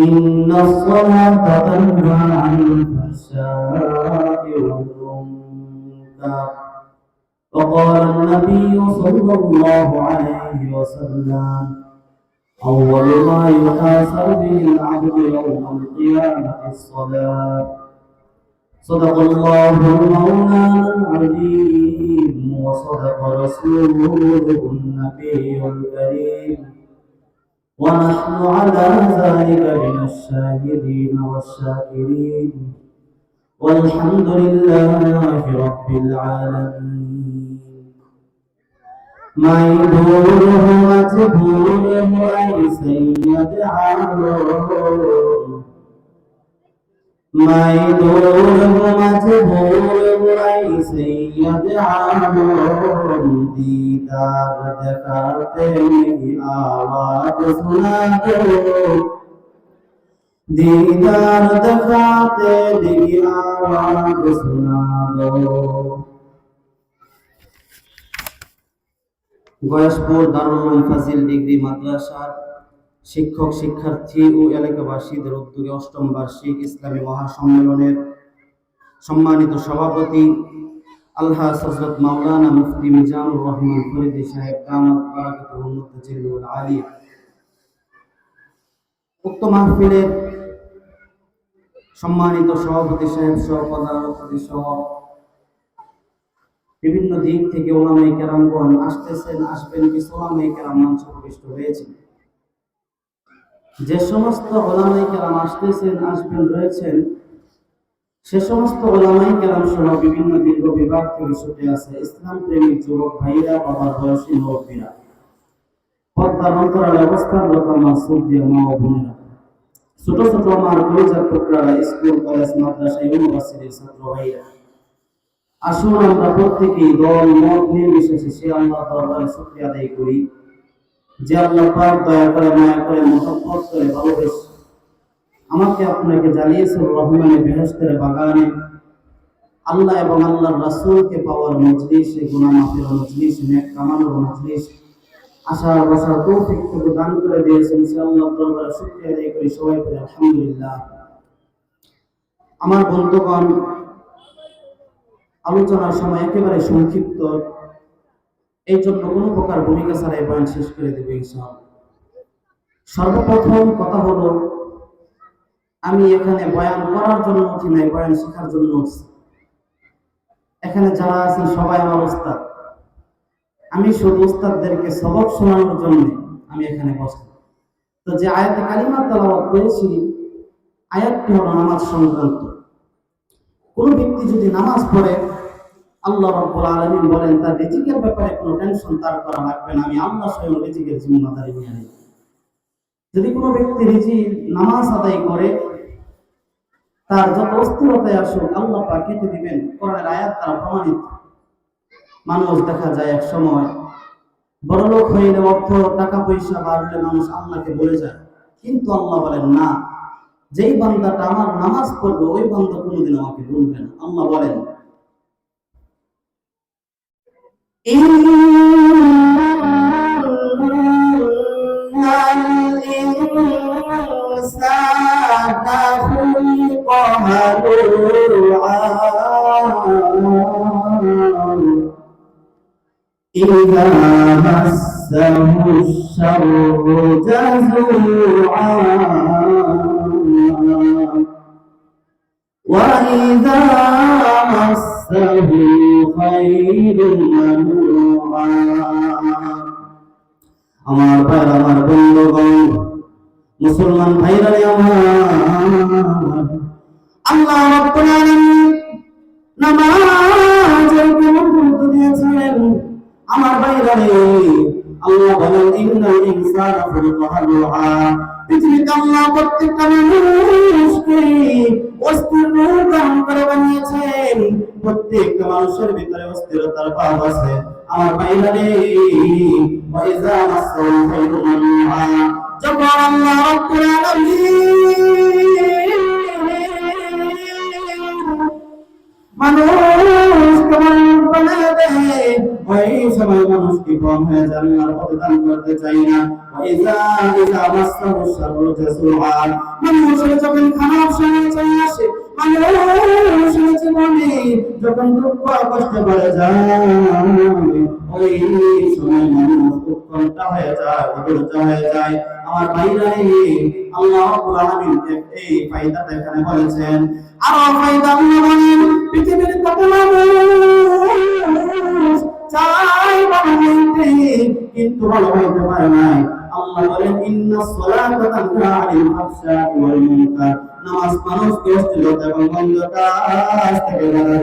إن الصلاة تنهى عن الفحشاء والمنكر وقال النبي صلى الله عليه وسلم أول ما يحاسب به العبد يوم القيامة الصلاة صدق الله مولانا العليم وصدق رسوله النبي الكريم ونحن على ذلك من الشاهدين والشاكرين والحمد لله رب العالمين. ميدوره مجبوره أي سيد عالم. ميدوره مجبوره أي গোড়াই সৈয়দ দিদার দেখাতে আওয়াজ শোনা গয়াসপুর দারুল ফাজিল ডিগ্রি মাদ্রাসার শিক্ষক, শিক্ষার্থী ও এলাকাবাসীদের উদ্যোগে অষ্টম বার্ষিক ইসলামী মহাসম্মেলনের সম্মানিত সভাপতি, আল্লাহ হযরত মাওলানা মুফতি মিজানুর রহমান, ফরিদি সাহেব কামাত বারাকাতুহুল মুতাজিল্লুল আলিয়া। উক্ত মাহফিলের সম্মানিত সভাপতি সাহেব সহ, প্রধানমন্ত্রী সহ বিভিন্ন দিক থেকে ওলামাই কেরামগণ আসতেছেন, আসবেন কিছু ওলামাই কেরাম মঞ্চ প্রবিষ্ট হয়েছেন। যে সমস্ত ওলামাই কেরাম আসতেছেন, আসবেন, রয়েছেন সে সমস্ত ওলামাই কেরাম সহ বিভিন্ন দীর্ঘ বিভাগ থেকে ছুটে আছে ইসলাম প্রেমিক যুবক ভাইরা বাবার বয়সী মুরব্বীরা। পদ্মার মা ও বোনেরা। ছোট ছোট টুকরারা স্কুল, কলেজ, মাদ্রাসা, ইউনিভার্সিটির ছাত্র ভাইরা আসুন আমরা প্রত্যেকেই দল, মত নির্বিশেষে সে আল্লাহ শুকরিয়া আদায় করি। যে আল্লাহ পাক দয়া করে, মায়া করে, মহব্বত করে, ভালোবেসে আমাকে আপনাকে জানিয়েছেন রহমানের বেহেস্তের বাগানে। আল্লাহ এবং আল্লাহর রাসূলকে পাওয়ার মজলিসে গুনাহ মাফের মজলিস, নেক কামানোর মজলিস। আশার বসার তৌফিক থেকে দান করে দিয়েছেন সে আল্লাহ দরবারে শুকরিয়া আদায় করি সবাই করে আলহামদুলিল্লাহ। আমার বন্ধুগণ, আলোচনার সময় একেবারে সংক্ষিপ্ত। এই জন্য কোনো প্রকার ভূমিকা ছাড়াই বয়ান শেষ করে দেবে সর্বপ্রথম কথা হলো আমি এখানে বয়ান করার জন্য উঠি নাই, বয়ান শেখার জন্য উঠছি। এখানে যারা আছেন, সবাই আমার ওস্তাদ। আমি শুধু ওস্তাদদেরকে সবক শোনানোর জন্য আমি এখানে বসলাম। তো যে আয়াতে কালিমা তালাবাদ করেছি, আয়াতটি হলো নামাজ সংক্রান্ত। কোন ব্যক্তি যদি নামাজ পড়ে, আল্লাহ রব্বুল আলামিন বলেন, তার রিজিকের ব্যাপারে কোনো টেনশন তার করা লাগবে না, আমি আল্লাহ স্বয়ং রিজিকের জিম্মাদারি নিয়ে নিই যদি কোনো ব্যক্তি রিজি নামাজ আদায় করে তার যত অস্থিরতায় আসুক, আল্লাহ পাক কেটে দিবেন। কোরআনের আয়াত দ্বারা প্রমাণিত। মানুষ দেখা যায় এক সময়, বড় লোক হইলে অর্থ, টাকা, পয়সা বাড়লে মানুষ আল্লাহকে বলে যায়। কিন্তু আল্লাহ বলেন, না, যেই বান্দাটা আমার নামাজ পড়বে, ওই বান্দা কোনোদিন আমাকে বলবে না। আল্লাহ বলেন إذا مسه الشر جزوعا وإذا مسه الخير منوعا আমার ভাই আমার বন্ধুগণ মুসলমান ভাইরা আমার আল্লাহ রাব্বুল আলামিন নামাজের গুরুত্ব দিয়েছেন আমার ভাইরা আল্লাহ বলেন, ইন্নাল ইনসানা খুলিকা পৃথিবীতে আল্লাহ প্রত্যেকটা মানুষকে অস্থির ধারণ করে বানিয়েছেন। প্রত্যেকটা মানুষের ভিতরে অস্থিরতার ভাব আছে। আমার ভাইরা রে ওয়াইজা মাসাল খাইরু যখন আল্লাহ রাব্বুল আলামিন মানুষ কেমন বানায় দেয় ওই সময় মানুষ কি কম হয়ে যায় আল্লাহর পথে করতে চাই না ওইজা ইজা মাসাহু শাররু জাসুআ মানুষের যখন খারাপ সময় চলে আসে মানুষের জীবনে যখন দুঃখ কষ্ট পড়ে যায় ওই সময় মানুষ উৎকণ্ঠ হয়ে যায় বিপর্য হয়ে যায়। আমার ভাইরা আল্লাহ রাব্বুল আলামিন এই ফায়দাটা এখানে বলেছেন। আরও ফায়দা আল্লাহ বলেন, পৃথিবীর কত মানুষ চাই ভালো কিন্তু ভালো হইতে পারে নাই। আল্লাহ বলেন, ইন্না সলাতা তানহা আনিল ফাহশাই ওয়াল মুনকার। নামাজ মানুষকে অশ্লীলতা এবং মন্দ থেকে বাধা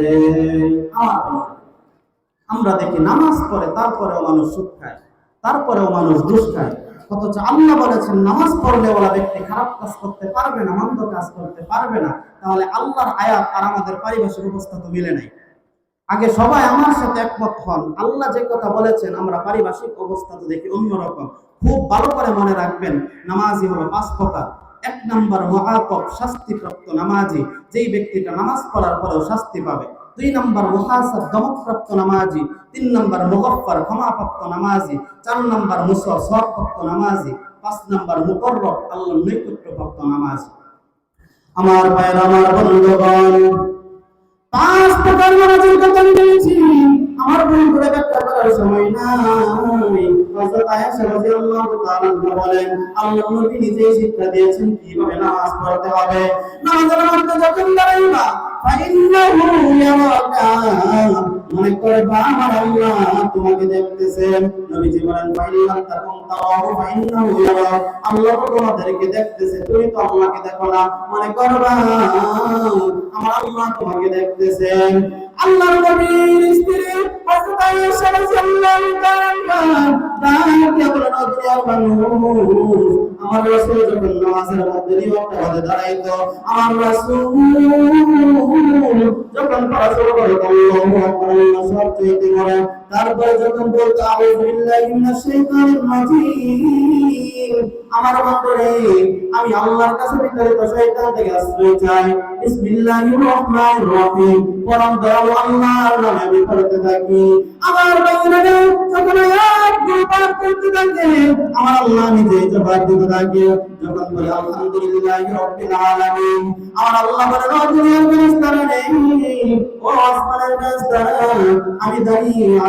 আমার দেখি নামাজ পড়ে, তারপরেও মানুষ সুদ খায়, তারপরেও মানুষ ঘুষ খায়। অথচ আল্লাহ বলেছেন, নামাজ পড়লে ওরা ব্যক্তি খারাপ কাজ করতে পারবে না, মন্দ কাজ করতে পারবে না। তাহলে আল্লাহর আয়াত আর আমাদের পারিভাষিক অবস্থা তো মিলে নাই। আগে সবাই আমার সাথে একমত হন। আল্লাহ যে কথা বলেছেন, আমরা পারিভাষিক অবস্থা তো দেখি অন্যরকম। খুব ভালো করে মনে রাখবেন, নামাজি হলো পাঁচ প্রকার। এক নম্বর মহাপক শাস্তিপ্রাপ্ত নামাজি। যেই ব্যক্তিটা নামাজ পড়ার পরেও শাস্তি পাবে। দুই নম্বর মুহাসাব দমকপ্রাপ্ত নামাজি, তিন নম্বর মুগফর ক্ষমাপ্রাপ্ত নামাজি, চার নম্বর মুসর সবপ্রাপ্ত নামাজি, পাঁচ নম্বর মুকর্রব আল্লাহ নৈকট্যপ্রাপ্ত নামাজি। আমার ভাইয়ের, আমার বন্ধুগণ, পাঁচ প্রকার নামাজের কথা আমি বলেছি। আমার ভুল করে ব্যাখ্যা করার সময় নাই। হযরত আয়েশা রাদিয়াল্লাহু তাআলা বলেন, আল্লাহ নবী নিজেই শিক্ষা দিয়েছেন কীভাবে নামাজ পড়তে হবে। নামাজের মধ্যে যখন দাঁড়াইবা মনে করবা আমার আল্লাহ তোমাকে দেখতেছেন নবীজি বলেন আল্লাহ তোমাদেরকে দেখতেছে, তুমি তো আল্লাহকে দেখো মনে করবা আমার আল্লাহ তোমাকে দেখতেছেন আল্লাহর নবীর স্ত্রী হযরত আয়েশা আমার রাসূল যখন নামাজের মধ্যে নিয়মটা বাদে দাঁড়াইতো আমার রাসূল যখন পড়া শুরু করে আল্লাহু আকবার সব চাইতে করে তারপরে যখন বলতো আমার বন্ধুরে আমি আল্লাহর কাছে বিতাড়িত শয়তান থেকে আশ্রয় চাই। বিসমিল্লাহির রহমানির রহিম পরম দয়ালু আল্লাহর নামে আমি থাকি। আমার বান্দারা, যখন আয়াত পাঠ করতে থাকে, আমার আল্লাহ নিজেই জবাব দিতে থাকে। যখন বলি, আলহামদুলিল্লাহি রাব্বিল আলামিন আমার আল্লাহ বলেন ও দুনিয়ার ও আসমানের ফেরেশতারা, আমি দাঁড়িয়ে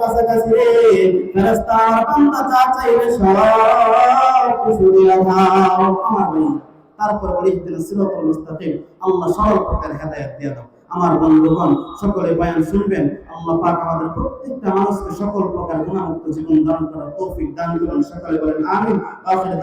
কাছাকাছি রে ফেরেশতা আমার বান্দা যা তারপর আল্লাহ সরল পথের হেদায়েত দিয়ে দাও। আমার বন্ধুগণ, সকলে বয়ান শুনবেন। আল্লাহ পাক আমাদের প্রত্যেকটা মানুষকে সকল প্রকার গুণামুক্ত জীবন দান করার তৌফিক দান করুন। সকলে বলেন, আমিন। আখির